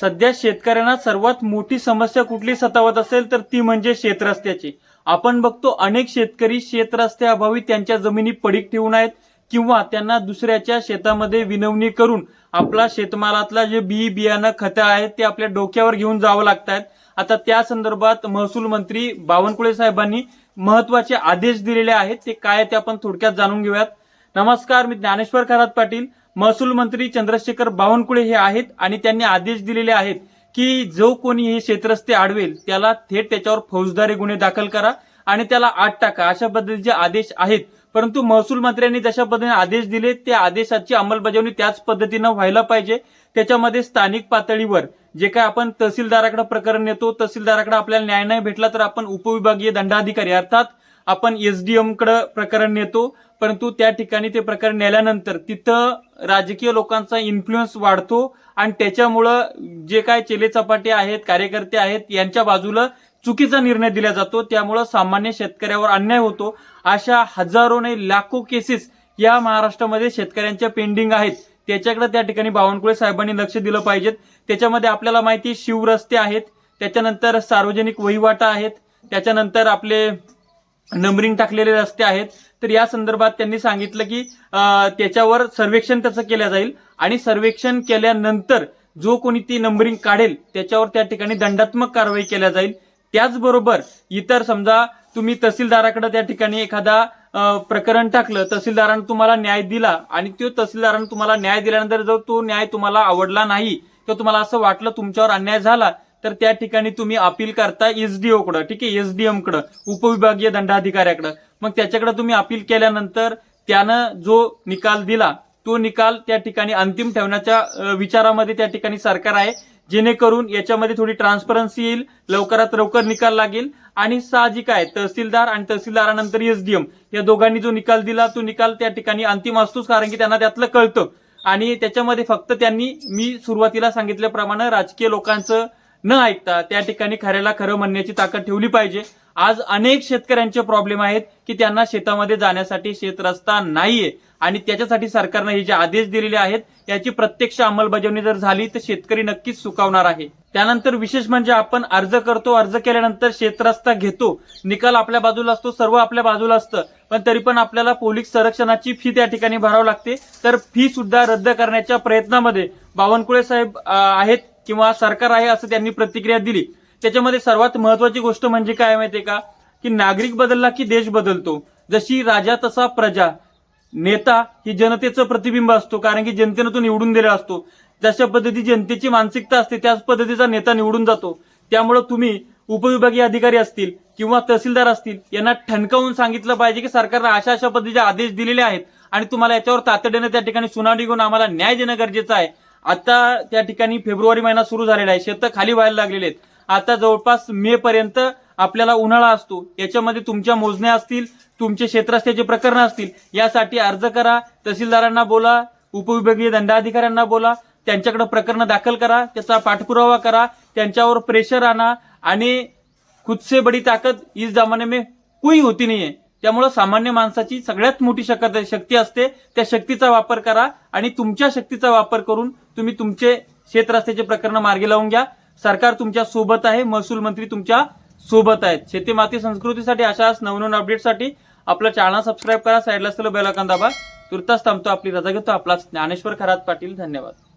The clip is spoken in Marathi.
सध्या शेतकऱ्यांना सर्वात मोठी समस्या कुठली सतावत असेल तर ती म्हणजे शेतरस्त्याची. आपण बघतो अनेक शेतकरी शेतरस्त्याअभावी त्यांच्या जमिनी पडीक ठेवून आहेत किंवा त्यांना दुसऱ्याच्या शेतामध्ये विनवणी करून आपला शेतमालातला जे बी बियाणं खतं आहेत ते आपल्या डोक्यावर घेऊन जावं लागतात आता त्या संदर्भात महसूल मंत्री बावनकुळे साहेबांनी महत्त्वाचे आदेश दिलेले आहेत. ते काय ते आपण थोडक्यात जाणून घेऊयात. नमस्कार मी ज्ञानेश्वर खरात पाटील. महसूल मंत्री चंद्रशेखर बावनकुळे हे आहेत आणि त्यांनी आदेश दिलेले आहेत की जो कोणी हे क्षेत्रस्ते अडवेल त्याला थेट त्याच्यावर फौजदारी गुन्हे दाखल करा आणि त्याला आत टाका अशा पद्धतीचे आदेश आहेत. परंतु महसूल मंत्र्यांनी जशा पद्धतीने आदेश दिले त्या आदेशाची अंमलबजावणी त्याच पद्धतीनं व्हायला पाहिजे. त्याच्यामध्ये स्थानिक पातळीवर जे काय आपण तहसीलदाराकडे प्रकरण नेतो तहसीलदाराकडे आपल्याला न्याय नाही भेटला तर आपण उपविभागीय दंडाधिकारी अर्थात आपण एसडीएमकडे प्रकरण नेतो परंतु त्या ठिकाणी ते प्रकरण नेल्यानंतर तिथं राजकीय लोकांचा इन्फ्लुएन्स वाढतो आणि त्याच्यामुळं जे काय चेले चपाटे आहेत कार्यकर्ते आहेत यांच्या बाजूला चुकीचा निर्णय दिला जातो. त्यामुळं सामान्य शेतकऱ्यावर अन्याय होतो. अशा हजारो नाही लाखो केसेस या महाराष्ट्रामध्ये शेतकऱ्यांच्या पेंडिंग आहेत. त्याच्याकडे त्या ठिकाणी बावनकुळे साहेबांनी लक्ष दिलं पाहिजेत. त्याच्यामध्ये आपल्याला माहिती आहे, शिवरस्ते आहेत. त्याच्यानंतर सार्वजनिक वहिवाटा आहेत. त्याच्यानंतर आपले नंबरिंग टाकलेले रस्ते आहेत. तर या संदर्भात त्यांनी सांगितलं की त्याच्यावर सर्वेक्षण त्याचं केलं जाईल आणि सर्वेक्षण केल्यानंतर जो कोणी ती नंबरिंग काढेल त्याच्यावर त्या ठिकाणी दंडात्मक कारवाई केल्या जाईल. त्याचबरोबर इतर समजा तुम्ही तहसीलदाराकडे त्या ठिकाणी एखादा प्रकरण टाकलं तहसीलदारानं तुम्हाला न्याय दिला आणि तो तहसीलदारानं तुम्हाला न्याय दिल्यानंतर जर तो न्याय तुम्हाला आवडला नाही किंवा तुम्हाला असं वाटलं तुमच्यावर अन्याय झाला तर त्या ठिकाणी तुम्ही अपील करता एसडीओ कडे ठीक आहे एसडीएमकडे उपविभागीय दंडाधिकाऱ्याकडं. मग त्याच्याकडे तुम्ही अपील केल्यानंतर त्यानं जो निकाल दिला तो निकाल त्या ठिकाणी अंतिम ठेवण्याच्या विचारामध्ये त्या ठिकाणी सरकार आहे जेणेकरून याच्यामध्ये थोडी ट्रान्सपरन्सी येईल लवकरात लवकर निकाल लागेल आणि साहजिक आहे तहसीलदार आणि तहसीलदारानंतर एसडीएम या दोघांनी जो निकाल दिला तो निकाल त्या ठिकाणी अंतिम असतोच कारण की त्यांना त्यातलं कळतं. आणि त्याच्यामध्ये फक्त त्यांनी मी सुरुवातीला सांगितल्याप्रमाणे राजकीय लोकांचं न ऐकता त्या ठिकाणी खऱ्याला खरं म्हणण्याची ताकद ठेवली पाहिजे. आज अनेक शेतकऱ्यांचे प्रॉब्लेम आहेत की त्यांना शेतामध्ये जाण्यासाठी शेत रस्ता नाहीये आणि त्याच्यासाठी सरकारनं हे जे आदेश दिलेले आहेत याची प्रत्यक्ष अंमलबजावणी जर झाली तर शेतकरी नक्कीच सुकावणार आहे. त्यानंतर विशेष म्हणजे आपण अर्ज करतो अर्ज केल्यानंतर शेतरस्ता घेतो. निकाल आपल्या बाजूला असतो सर्व आपल्या बाजूला असतं. पण तरी पण आपल्याला पोलीस संरक्षणाची फी त्या ठिकाणी भरावी लागते. तर फी सुद्धा रद्द करण्याच्या प्रयत्नामध्ये बावनकुळे साहेब आहेत. किंवा सरकार आहे असं त्यांनी प्रतिक्रिया दिली. त्याच्यामध्ये सर्वात महत्वाची गोष्ट म्हणजे काय माहितीये का? की नागरिक बदलला की देश बदलतो. जशी राजा तसा प्रजा. नेता ही जनतेचं प्रतिबिंब असतो कारण की जनतेनं तो निवडून दिला असतो. जशा पद्धती जनतेची मानसिकता असते त्याच पद्धतीचा नेता निवडून जातो. त्यामुळे तुम्ही उपविभागीय अधिकारी असतील किंवा तहसीलदार असतील यांना ठणकावून सांगितलं पाहिजे की सरकारनं अशा अशा पद्धतीचे आदेश दिलेले आहेत. आणि तुम्हाला याच्यावर तातडीने त्या ठिकाणी सुनावणी घेऊन आम्हाला न्याय देणं गरजेचं आहे. आता त्या ठिकाणी फेब्रुवारी महिना सुरू झालेला आहे. शेतं खाली व्हायला लागलेले आहेत. आता जवळपास मे पर्यंत आपल्याला उन्हाळा असतो. याच्यामध्ये तुमच्या मोजण्या असतील तुमचे क्षेत्रस्त्याचे प्रकरण असतील यासाठी अर्ज करा तहसीलदारांना बोला उपविभागीय दंडाधिकाऱ्यांना बोला त्यांच्याकडे प्रकरण दाखल करा त्याचा पाठपुरावा करा त्यांच्यावर प्रेशर आणा आणि खुदसे बडी ताकद इस जमाने में कोई होती नाहीये. त्यामुळं सामान्य माणसाची सगळ्यात मोठी शक शक्ती असते त्या शक्तीचा वापर करा आणि तुमच्या शक्तीचा वापर करून तुम्ही तुमचे शेतरस्त्याचे प्रकरण मार्गी लावून घ्या. सरकार तुमच्यासोबत आहे महसूल मंत्री तुमच्यासोबत आहेत. शेती माती संस्कृतीसाठी अशाच नवनवीन अपडेटसाठी आपला चॅनल सबस्क्राईब करा साईडला असलेलं बेल दाबा. तुर्तास थांबतो आपली रजा घेतो आपला ज्ञानेश्वर खरात पाटील. धन्यवाद.